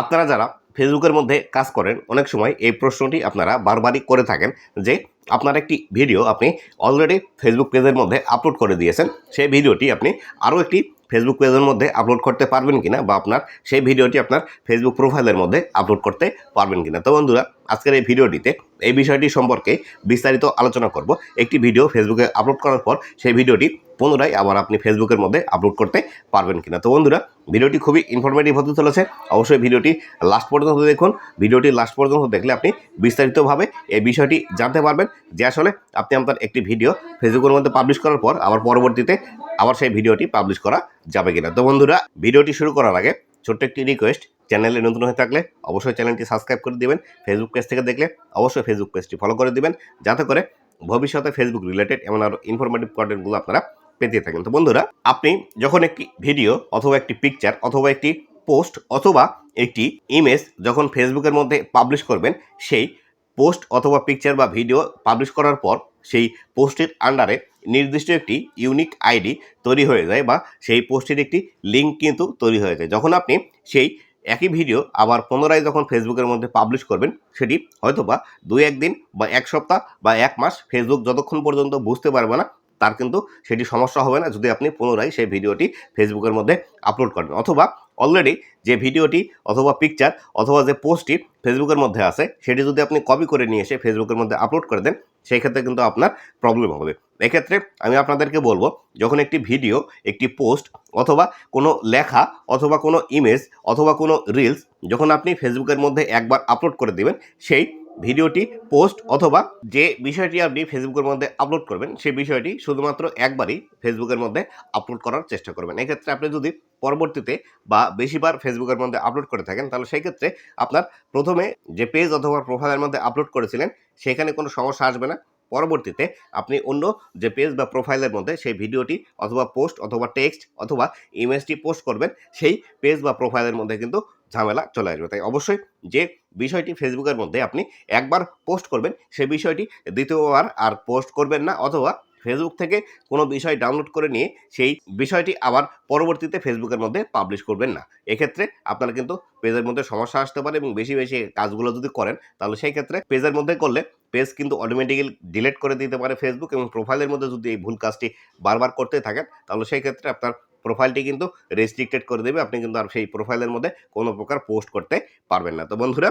আপনারা যারা ফেসবুকের মধ্যে কাজ করেন, অনেক সময় এই প্রশ্নটি আপনারা বারবারই করে থাকেন যে আপনার একটি ভিডিও আপনি অলরেডি ফেসবুক পেজের মধ্যে আপলোড করে দিয়েছেন, সেই ভিডিওটি আপনি আরও একটি ফেসবুক পেজের মধ্যে আপলোড করতে পারবেন কিনা বা আপনার সেই ভিডিওটি আপনার ফেসবুক প্রোফাইলের মধ্যে আপলোড করতে পারবেন কিনা। তো বন্ধুরা, আজকের এই ভিডিওটিতে এই বিষয়টি সম্পর্কে বিস্তারিত আলোচনা করব। একটি ভিডিও ফেসবুকে আপলোড করার পর সেই ভিডিওটি পুনরায় আবার আপনি ফেসবুকের মধ্যে আপলোড করতে পারবেন কিনা। তো বন্ধুরা, ভিডিওটি খুবই ইনফরমেটিভ হতে চলেছে। অবশ্যই ভিডিওটি লাস্ট পর্যন্ত দেখুন। ভিডিওটি লাস্ট পর্যন্ত দেখলে আপনি বিস্তারিতভাবে এই বিষয়টি জানতে পারবেন যে আসলে আপনি আপনার একটি ভিডিও ফেসবুকের মধ্যে পাবলিশ করার পর আবার পরবর্তীতে আবার সেই ভিডিওটি পাবলিশ করা যাবে কিনা। তো বন্ধুরা, ভিডিওটি শুরু করার আগে ছোট্ট একটি রিকোয়েস্ট চ্যানেলে নতুন হয়ে থাকলে অবশ্যই চ্যানেলটি সাবস্ক্রাইব করে দিবেন ফেসবুক পেজ থেকে দেখলে অবশ্যই ফেসবুক পেজটি ফলো করে দিবেন, যাতে করে ভবিষ্যতে ফেসবুক রিলেটেড এমন আরও ইনফরমেটিভ কন্টেন্টগুলো আপনারা পেতে থাকেন। তো বন্ধুরা, আপনি যখন একটি ভিডিও অথবা একটি পিকচার অথবা একটি পোস্ট অথবা একটি ইমেজ যখন ফেসবুকের মধ্যে পাবলিশ করবেন, সেই পোস্ট অথবা পিকচার বা ভিডিও পাবলিশ করার পর সেই পোস্টের আন্ডারে নির্দিষ্ট একটি ইউনিক আইডি তৈরি হয়ে যায় বা সেই পোস্টের একটি লিঙ্ক কিন্তু তৈরি হয়ে যায়। যখন আপনি সেই একই ভিডিও আবার পুনরায় যখন ফেসবুকের মধ্যে পাবলিশ করবেন, সেটি হয়তোবা দুই একদিন বা এক সপ্তাহ বা এক মাস ফেসবুক যতক্ষণ পর্যন্ত বুঝতে পারবে না, তার কিন্তু সেটি সমস্যা হবে না যদি আপনি পুনরায় সেই ভিডিওটি ফেসবুকের মধ্যে আপলোড করেন। অথবা অলরেডি যে ভিডিওটি অথবা পিকচার অথবা যে পোস্টটি ফেসবুকের মধ্যে আছে, সেটি যদি আপনি কপি করে নিয়ে এসে ফেসবুকের মধ্যে আপলোড করে দেন, সেই ক্ষেত্রে কিন্তু আপনার প্রবলেম হবে। এক্ষেত্রে আমি আপনাদেরকে বলব, যখন একটি ভিডিও একটি পোস্ট অথবা কোনো লেখা অথবা কোনো ইমেজ অথবা কোনো রিলস যখন আপনি ফেসবুকের মধ্যে একবার আপলোড করে দিবেন, সেই ভিডিওটি, পোস্ট অথবা যে বিষয়টি আপনি ফেসবুকের মধ্যে আপলোড করবেন, সেই বিষয়টি শুধুমাত্র একবারই ফেসবুকের মধ্যে আপলোড করার চেষ্টা করবেন। এক্ষেত্রে আপনি যদি পরবর্তীতে বা বেশিবার ফেসবুকের মধ্যে আপলোড করে থাকেন, তাহলে সেই ক্ষেত্রে আপনার প্রথমে যে পেজ অথবা প্রোফাইলের মধ্যে আপলোড করেছিলেন, সেখানে কোনো সমস্যা আসবে না। পরবর্তীতে আপনি অন্য যে পেজ বা প্রোফাইলের মধ্যে সেই ভিডিওটি অথবা পোস্ট অথবা টেক্সট অথবা ইমেজটি পোস্ট করবেন, সেই পেজ বা প্রোফাইলের মধ্যে কিন্তু ঝামেলা চলে আসবে। তাই অবশ্যই যে বিষয়টি ফেসবুকের মধ্যে আপনি একবার পোস্ট করবেন সেই বিষয়টি দ্বিতীয়বার আর পোস্ট করবেন না অথবা ফেসবুক থেকে কোনো বিষয় ডাউনলোড করে নিয়ে সেই বিষয়টি আবার পরবর্তীতে ফেসবুকের মধ্যে পাবলিশ করবেন না। এক্ষেত্রে আপনারা কিন্তু পেজের মধ্যে সমস্যা আসতে পারে এবং বেশি বেশি কাজগুলো যদি করেন, তাহলে সেই ক্ষেত্রে পেজের মধ্যে করলে পেজ কিন্তু অটোমেটিক্যালি ডিলিট করে দিতে পারে ফেসবুক এবং প্রোফাইলের মধ্যে যদি এই ভুল কাজটি বারবার করতে থাকেন, তাহলে সেই ক্ষেত্রে আপনার প্রোফাইলটি কিন্তু রেস্ট্রিক্টেড করে দেবে। আপনি কিন্তু আর সেই প্রোফাইলের মধ্যে কোনো প্রকার পোস্ট করতে পারবেন না। তো বন্ধুরা